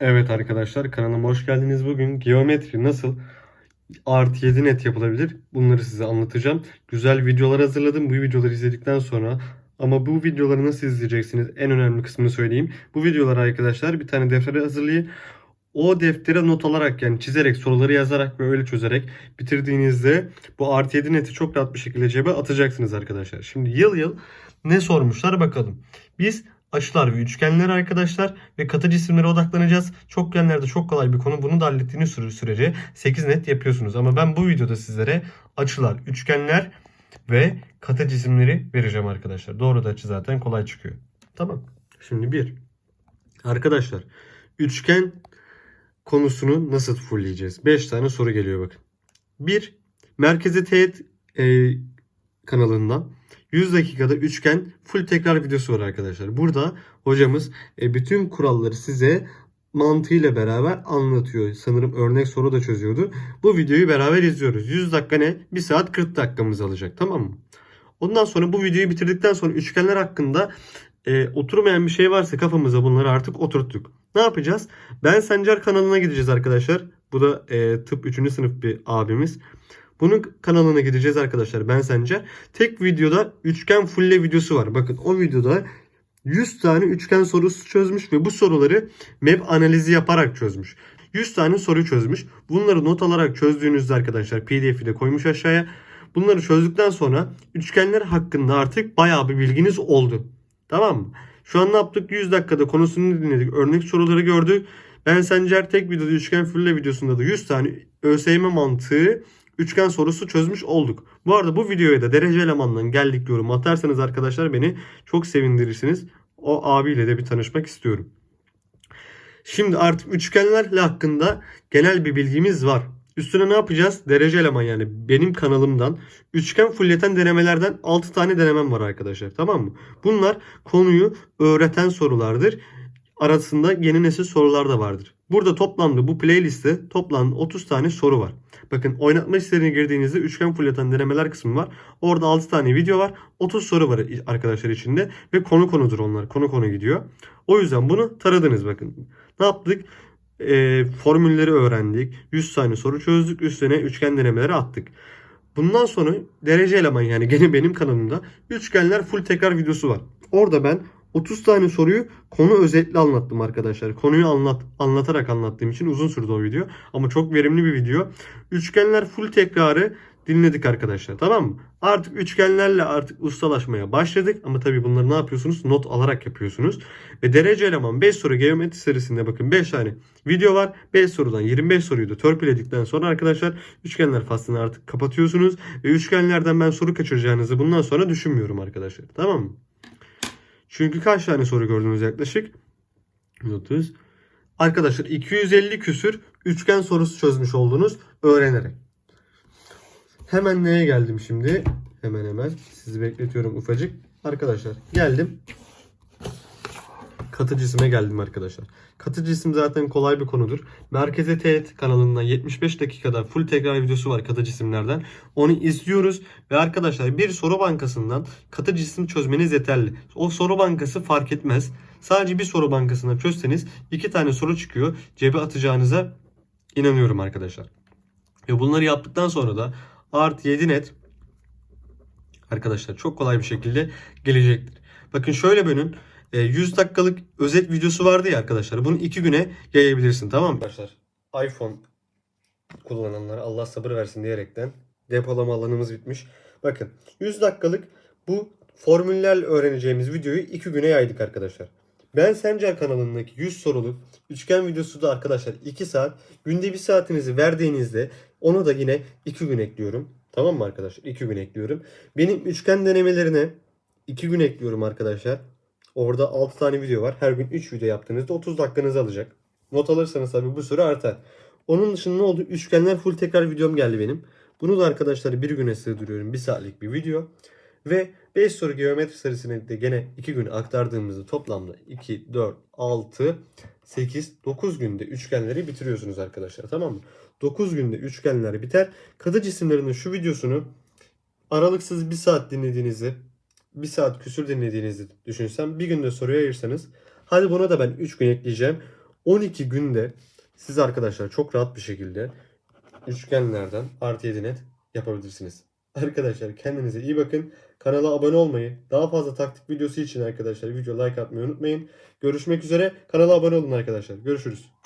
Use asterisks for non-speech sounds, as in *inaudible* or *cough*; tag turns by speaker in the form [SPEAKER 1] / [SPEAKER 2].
[SPEAKER 1] Evet arkadaşlar kanalıma hoş geldiniz. Bugün geometri nasıl artı 7 net yapılabilir bunları size anlatacağım. Güzel videolar hazırladım. Bu videoları izledikten sonra ama bu videoları nasıl izleyeceksiniz en önemli kısmını söyleyeyim. Bu videoları arkadaşlar bir tane deftere hazırlayın. O deftere not alarak yani çizerek soruları yazarak ve öyle çözerek bitirdiğinizde bu artı 7 neti çok rahat bir şekilde cebe atacaksınız arkadaşlar. Şimdi yıl yıl ne sormuşlar bakalım. Biz açılar ve üçgenler arkadaşlar ve katı cisimlere odaklanacağız. Çokgenlerde çok kolay bir konu. Bunu da hallettiğiniz süre- sürece 8 net yapıyorsunuz. Ama ben bu videoda sizlere açılar, üçgenler ve katı cisimleri vereceğim arkadaşlar. Doğru da açı zaten kolay çıkıyor. Tamam. Şimdi bir. Arkadaşlar üçgen konusunu nasıl fullleyeceğiz? 5 tane soru geliyor bakın. 1. Merkezi teğet e, kanalından 100 dakikada üçgen full tekrar videosu var arkadaşlar. Burada hocamız e, bütün kuralları size mantığıyla beraber anlatıyor. Sanırım örnek soru da çözüyordu. Bu videoyu beraber izliyoruz. 100 dakika ne? 1 saat 40 dakikamız alacak tamam mı? Ondan sonra bu videoyu bitirdikten sonra üçgenler hakkında e, oturmayan bir şey varsa kafamıza bunları artık oturttuk. Ne yapacağız? Ben Sencer kanalına gideceğiz arkadaşlar. Bu da e, tıp 3. sınıf bir abimiz. Bunun kanalına gideceğiz arkadaşlar. Ben Sencer. Tek videoda üçgen fulle videosu var. Bakın o videoda 100 tane üçgen sorusu çözmüş ve bu soruları map analizi yaparak çözmüş. 100 tane soru çözmüş. Bunları not alarak çözdüğünüzde arkadaşlar pdf'i de koymuş aşağıya. Bunları çözdükten sonra üçgenler hakkında artık bayağı bir bilginiz oldu. Tamam mı? Şu an ne yaptık? 100 dakikada konusunu dinledik. Örnek soruları gördük. Ben Sencer tek videoda üçgen fulle videosunda da 100 tane ÖSYM mantığı üçgen sorusu çözmüş olduk. Bu arada bu videoya da derece elemandan geldik yorum atarsanız arkadaşlar beni çok sevindirirsiniz. O abiyle de bir tanışmak istiyorum. Şimdi artık üçgenlerle hakkında genel bir bilgimiz var. Üstüne ne yapacağız? Derece eleman yani benim kanalımdan üçgen fulleten denemelerden 6 tane denemem var arkadaşlar. Tamam mı? Bunlar konuyu öğreten sorulardır. Arasında yeni nesil sorular da vardır. Burada toplamda bu playlistte toplamda 30 tane soru var. Bakın oynatma isteğine girdiğinizde üçgen fulleten denemeler kısmı var. Orada 6 tane video var. 30 soru var arkadaşlar içinde. Ve konu konudur onlar. Konu konu gidiyor. O yüzden bunu taradınız bakın. Ne yaptık? Ee, formülleri öğrendik. 100 tane soru çözdük. Üstüne üçgen denemeleri attık. Bundan sonra derece eleman yani *laughs* gene benim kanalımda üçgenler full tekrar videosu var. Orada ben 30 tane soruyu konu özetli anlattım arkadaşlar. Konuyu anlat anlatarak anlattığım için uzun sürdü o video. Ama çok verimli bir video. Üçgenler full tekrarı dinledik arkadaşlar. Tamam mı? Artık üçgenlerle artık ustalaşmaya başladık. Ama tabii bunları ne yapıyorsunuz? Not alarak yapıyorsunuz. Ve derece eleman 5 soru geometri serisinde bakın 5 tane video var. 5 sorudan 25 soruyu da törpüledikten sonra arkadaşlar üçgenler faslını artık kapatıyorsunuz. Ve üçgenlerden ben soru kaçıracağınızı bundan sonra düşünmüyorum arkadaşlar. Tamam mı? Çünkü kaç tane soru gördünüz yaklaşık? 30. Arkadaşlar 250 küsür üçgen sorusu çözmüş oldunuz öğrenerek. Hemen neye geldim şimdi? Hemen hemen sizi bekletiyorum ufacık. Arkadaşlar geldim. Katı cisime geldim arkadaşlar. Katı cisim zaten kolay bir konudur. Merkeze Teğet kanalından 75 dakikada full tekrar videosu var katı cisimlerden. Onu izliyoruz ve arkadaşlar bir soru bankasından katı cisim çözmeniz yeterli. O soru bankası fark etmez. Sadece bir soru bankasına çözseniz iki tane soru çıkıyor. Cebe atacağınıza inanıyorum arkadaşlar. Ve bunları yaptıktan sonra da artı 7 net arkadaşlar çok kolay bir şekilde gelecektir. Bakın şöyle bölün. E, 100 dakikalık özet videosu vardı ya arkadaşlar. Bunu 2 güne yayabilirsin tamam mı? Arkadaşlar iPhone kullananlara Allah sabır versin diyerekten depolama alanımız bitmiş. Bakın 100 dakikalık bu formüllerle öğreneceğimiz videoyu 2 güne yaydık arkadaşlar. Ben Sencer kanalındaki 100 soruluk üçgen videosu da arkadaşlar 2 saat. Günde 1 saatinizi verdiğinizde onu da yine 2 gün ekliyorum. Tamam mı arkadaşlar? 2 gün ekliyorum. Benim üçgen denemelerine 2 gün ekliyorum arkadaşlar. Orada 6 tane video var. Her gün 3 video yaptığınızda 30 dakikanızı alacak. Not alırsanız tabii bu süre artar. Onun dışında ne oldu? Üçgenler full tekrar videom geldi benim. Bunu da arkadaşlar bir güne sığdırıyorum. 1 saatlik bir video. Ve 5 soru geometri serisini de gene 2 gün aktardığımızda toplamda 2, 4, 6, 8, 9 günde üçgenleri bitiriyorsunuz arkadaşlar. Tamam mı? 9 günde üçgenler biter. Katı cisimlerinin şu videosunu aralıksız 1 saat dinlediğinizi, 1 saat küsür dinlediğinizi düşünsem bir günde soruya ayırsanız hadi buna da ben 3 gün ekleyeceğim. 12 günde siz arkadaşlar çok rahat bir şekilde üçgenlerden artı 7 net yapabilirsiniz. Arkadaşlar kendinize iyi bakın. Kanala abone olmayı, daha fazla taktik videosu için arkadaşlar video like atmayı unutmayın. Görüşmek üzere. Kanala abone olun arkadaşlar. Görüşürüz.